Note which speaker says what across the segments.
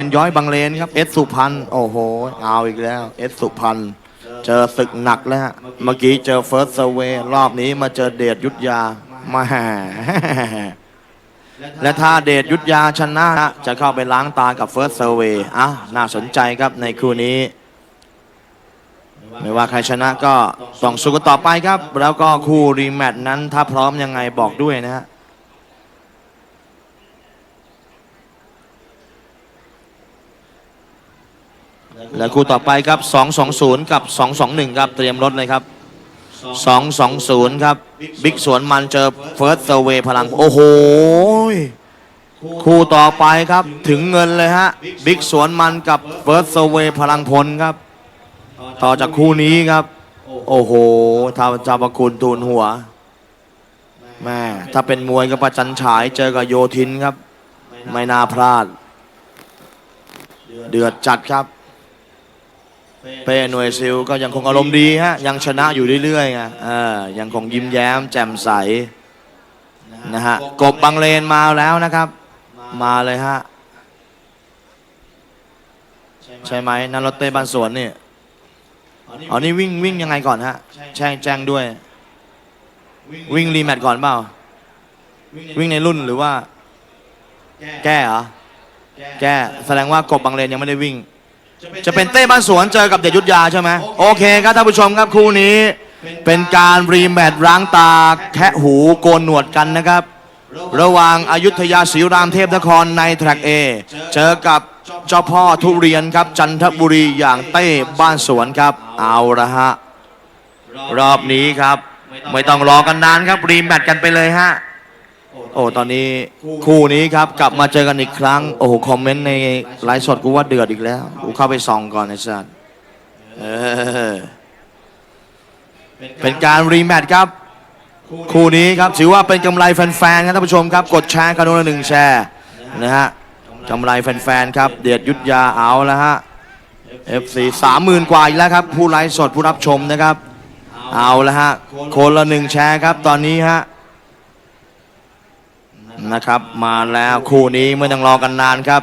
Speaker 1: เป็นย้อยบางเลนครับเอสสุพันธ์โอ้โห เอาอีกแล้วเอสสุพันธ์เจอศึกหนักแล้วฮะเมื่อกี้เจอเฟิร์สเซเวรอบนี้มาเจอเดชยุทธยามาและถ้าเดชยุทธยาชนะจะเข้าไปล้างตากับเฟิร์สเซเวอะน่าสนใจครับในคู่นี้ ไม่ว่าใครชนะก็ต้องสู้กันต่อไปครับ แล้วก็คู่รีแมตช์นั้นถ้าพร้อมยังไงบอกด้วยนะฮะ และคู่ต่อไปครับ 220 กับ 221 ครับ เตรียมรถเลยครับ 220 ครับ บิ๊กสวนมันเจอเฟิร์สเซเวพลัง โอ้โห คู่ต่อไปครับ ถึงเงินเลยฮะ บิ๊กสวนมันกับเฟิร์สเซเวพลังพลครับ ต่อจากคู่นี้ครับ โอ้โหท้าวเจ้าประคุณทูลหัว แม่ ถ้าเป็นมวยก็ประจันฉายเจอกับโยทินครับ ไม่น่าพลาด เดือดจัดครับ เป้หน่วยซิลก็ยังคงอารมณ์ดีฮะยังชนะอยู่เรื่อยๆไงเออยังคงยิ้มแย้มแจ่มใสนะฮะกบบางเลนมาแล้วนะครับ มาเลยฮะใช่ไหมนันรถเต้บ้านสวนนี่อ๋อนี่วิ่งวิ่งยังไงก่อนฮะแจ้งแจ้งด้วย วิ่งรีแมตช์ก่อนเปล่า วิ่งในรุ่นหรือว่า แก้เหรอแก้แสดงว่ากบบางเลนยังไม่ได้วิ่ง จะเป็นเต้บ้านสวนเจอกับเดชยุทธยาใช่ไหมโอเคครับท่านผู้ชมครับคู่นี้ เป็นการรีแมตช์ร้างตาแคะหูโกนหนวดกันนะครับ ระหว่างอายุทยาศรีรามเทพนครในแทร็กเอเจอกับเจ้าพ่อทุเรียนครับจันทบุรีอย่างเต้บ้านสวนครับ เอาละฮะรอบนี้ครับ ไม่ต้องรอกันนานครับรีแมตช์กันไปเลยฮะ โอ้ตอนนี้คู่นี้ครับกลับมาเจอกันอีกครั้ง โอ้โหคอมเมนต์ในไลฟ์สดกูว่าเดือดอีกแล้วกูเข้าไปส่องก่อนไอ้สัสเออเป็นการรีแมตช์ครับ คู่นี้ครับถือว่าเป็นกำไรแฟนๆครับท่านผู้ชมครับ กดแชร์กันคนละหนึ่งแชร์นะฮะกำไรแฟนๆครับ เดียดยุทธยาเอาแล้วฮะ FC สามหมื่นกว่าอีกแล้วครับ ผู้ไลฟ์สดผู้รับชมนะครับ เอาแล้วฮะคนละหนึ่งแชร์ครับตอนนี้ฮะ นะครับมาแล้วคู่นี้ไม่ต้องรอกันนานครับ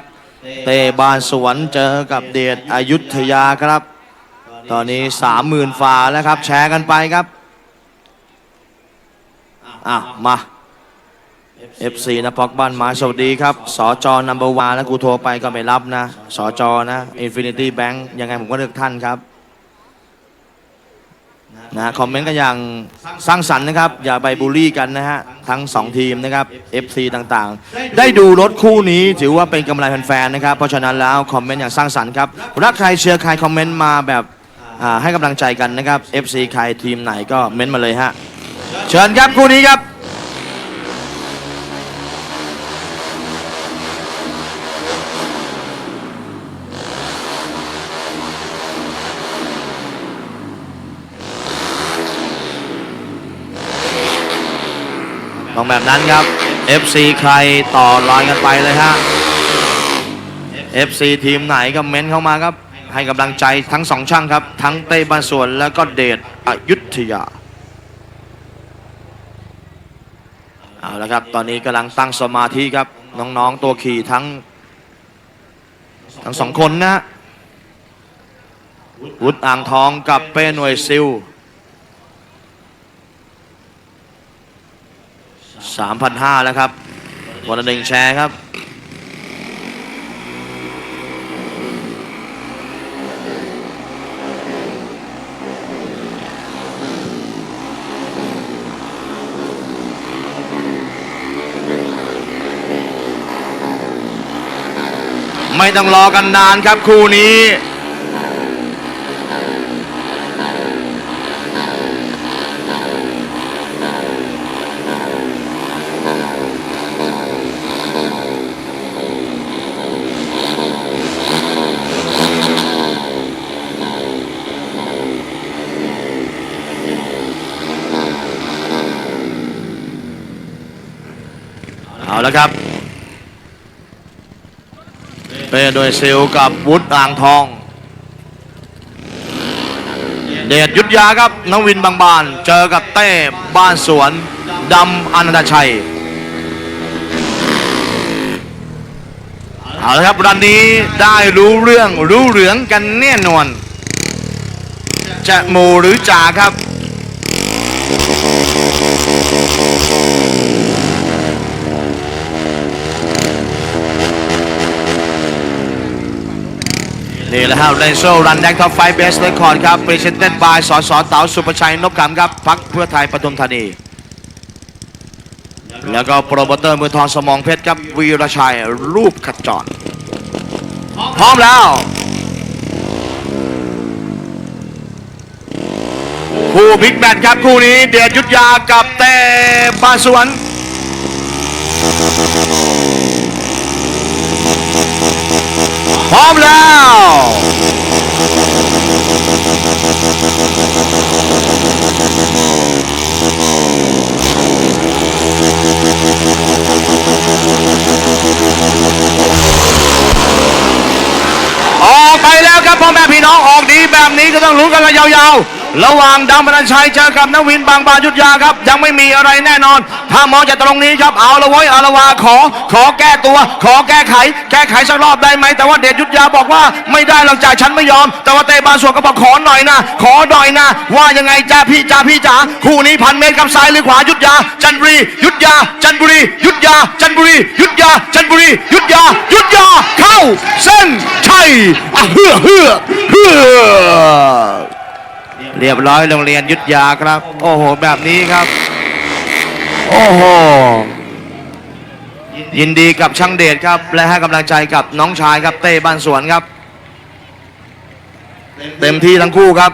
Speaker 1: เตบ้านสวนเจอกับเดชอยุธยาครับ ตอนนี้สามหมื่นฝาแล้วครับ แชร์กันไปครับอะมา FC นะพอกบ้านมาสวัสดีครับสจนัมเบอร์วาแล้วกูโทรไปก็ไม่รับนะสจนะ Infinity Bank ยังไงผมก็เลือกท่านครับ นะคอมเมนต์กันอย่างสร้างสรรค์นะครับ อย่าไปบูลลี่กันนะฮะ ทั้ง 2 ทีมนะครับ FC ต่างๆ ได้ดูรถคู่นี้ถือว่าเป็นกำไรแฟนๆนะครับ เพราะฉะนั้นแล้วคอมเมนต์อย่างสร้างสรรค์ครับรักใครเชียร์ใครคอมเมนต์มาแบบอ่าให้กำลังใจกันนะครับ FC ใครทีมไหนก็เม้นต์มาเลยฮะ เชิญครับคู่นี้ครับ ต้องแบบนั้นครับ FC ใครต่อรอยกันไปเลยฮะ FC ทีมไหนก็เม้นเข้ามาครับ ให้กำลังใจทั้งสองช่างครับ ทั้งเต้บ้านสวนแล้วก็เดชอยุธยาเอาละครับ ตอนนี้กำลังตั้งสมาธิครับ น้องๆตัวขี่ทั้ง ทั้งสองคนนะฮะวุฒิอ่างทองกับเป้หน่วยซิล 3,500 แล้วครับวันละหนึ่งแชร์ครับไม่ต้องรอกันนานครับคู่นี้ เอาแล้วครับเป้โดยซิลกับวุฒิอ่างทอง เดชยุทธยาครับน้องวินบางบาน เจอกับเต้บ้านสวนดำอนันตชัยเอาละครับรันนี้ได้รู้เรื่องรู้เหลืองกันแน่นอน จะหมูหรือจ่าครับ นี่แหละครับเรนโซรันแดกท็อปไฟเบสเรคคอร์ดครับพรีเซนเต็ดบายสอสอเต๋าสุประชัยนพขำครับพักเพื่อไทยปทุมธานี แล้วก็โปรโมเตอร์มือทองสมองเพชรครับวีรชัยรูปขจรพร้อมแล้วคู่บิ๊กแมตครับคู่นี้เดชยุทธยากับเต้บาสวนพร้อมแล้ว ออกไปแล้วครับพ่อแม่พี่น้องออกดีแบบนี้ก็ต้องลุ้นกันระยาวๆ ระหว่างดังบรรชัยเจอกับนวินบางบายุทธยาครับ ยังไม่มีอะไรแน่นอน ถ้ามองจากตรงนี้ครับเอาละเว้ยเอาละวาขอ ขอแก้ตัว ขอแก้ไข แก้ไขสักรอบได้ไหมแต่ว่าเดชยุทธยาบอกว่าไม่ได้หรอกจ่าฉันไม่ยอม แต่ว่าเตบาสวนก็บอกขอหน่อยนะ ขอหน่อยนะ ว่ายังไงจ้าพี่จ้าพี่จ๋าคู่นี้พันเมตรกับซ้ายหรือขวายุทธยา จันบุรียุทธยา จันบุรียุทธยา จันบุรียุทธยา จันบุรียุทธยา ยุทธยาเข้าเส้นชัยอะเฮือเฮือเฮือ เรียบร้อยโรงเรียนยุทธยาครับ โอ้โห แบบนี้ครับ โอ้โห ยินดีกับช่างเดชครับ และให้กำลังใจกับน้องชายครับเต้บ้านสวนครับ เต็มที่ทั้งคู่ครับ